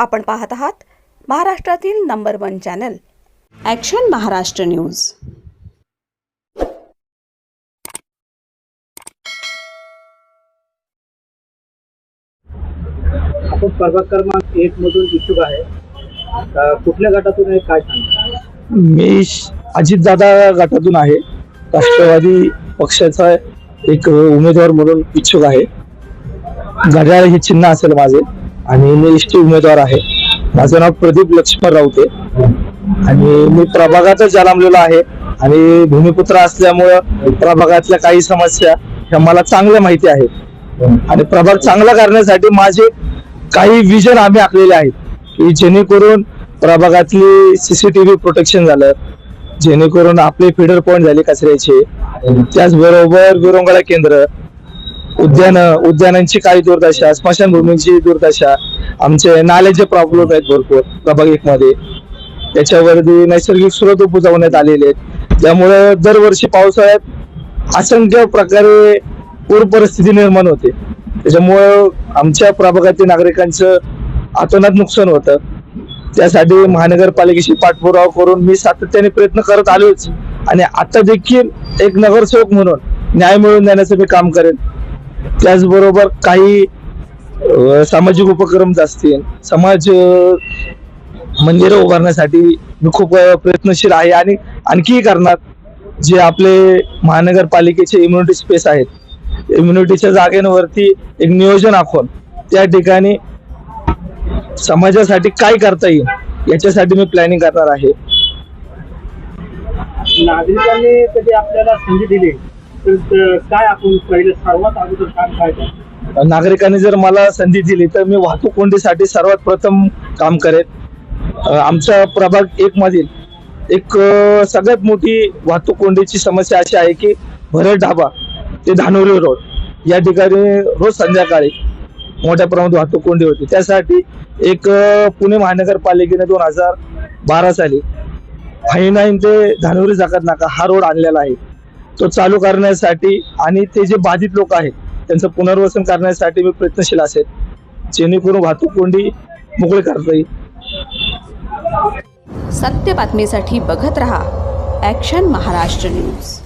आपण पाहत आहात महाराष्ट्रातील number one channel. Action Maharashtra news. आपण क्रमांक एक मधून इच्छुक आहे. कुठल्या गटातून आहे काय सांगा मी अजितदादा गटातून आहे. राष्ट्रवादी पक्षाचा एक उमेदवार म्हणून इच्छुक आहे. घड्याळ हे चिन्ह असेल माझे. आणि मी इष्ट उमेदवार आहे. माझं नाव प्रदीप लक्ष्मण राऊते. आणि मी प्रभागातच जन्मलेलो आहे. आणि भूमिपुत्र असल्यामुळं प्रभागातल्या काही समस्या ह्या मला चांगल्या माहिती आहेत. आणि प्रभाग चांगला करण्यासाठी माझे काही विजन आम्ही आखलेले आहेत. की जेणेकरून प्रभागातली सीसीटीव्ही प्रोटेक्शन झालं. जेणेकरून आपले फिडर पॉईंट झाले कचऱ्याचे. त्याचबरोबर गुरुंगळा केंद्र. उद्यान उद्यानांची काही दुर्दशा स्मशानभूमीची दुर्दशा आमचे नाल्याचे प्रॉब्लेम आहेत भरपूर प्रभाग एक मध्ये त्याच्यावरती नैसर्गिक स्रोत बुजवण्यात आलेले आहेत. त्यामुळे दरवर्षी पावसाळ्यात असंख्य प्रकारे पूर परिस्थिती निर्माण होते. त्याच्यामुळं आमच्या प्रभागातील नागरिकांचं अतोनात नुकसान होतं. त्यासाठी महानगरपालिकेशी पाठपुरावा करून मी सातत्याने प्रयत्न करत आलोच. आणि आता देखील एक नगरसेवक म्हणून न्याय मिळवून देण्याचं मी काम करेन. त्याचबरोबर काही सामाजिक उपक्रम असतील समाज मंदिरं उभारण्यासाठी मी खूप प्रयत्नशील आहे आणि आणखीही करणार. जे आपले महानगरपालिकेचे इम्युनिटी स्पेस आहेत. इम्युनिटीच्या जागेवरती एक नियोजन आखून त्या ठिकाणी समाजासाठी काय करता येईल याच्यासाठी मी प्लॅनिंग करणार आहे. नागरिकांनी कधी आपल्याला संधी दिली? काय आपण पहिले सर्वात अगोदर काम काय नागरिकांनी जर मला संधी दिली तर मी वाहतूक कोंडीसाठी सर्वात प्रथम काम करेन. आमचा प्रभाग एक मधील एक सगळ्यात मोठी वाहतूक कोंडीची समस्या अशी आहे की भरत ढाबा ते धानोरी रोड या ठिकाणी रोज संध्याकाळी मोठ्या प्रमाणात वाहतूक कोंडी होती. त्यासाठी एक पुणे महानगरपालिकेने दोन हजार बारा साली फाईन ते धानोरी जागत नाका हा रोड आणलेला आहे. तो चालू करण्यासाठी आणि ते जे बाधित लोक आहेत त्यांचं पुनर्वसन करण्यासाठी मी प्रयत्नशील असेल. जेणेकरून वाहतूक कोंडी मोकळी करता येईल. सत्य बातमीसाठी बघत रहा ॲक्शन महाराष्ट्र न्यूज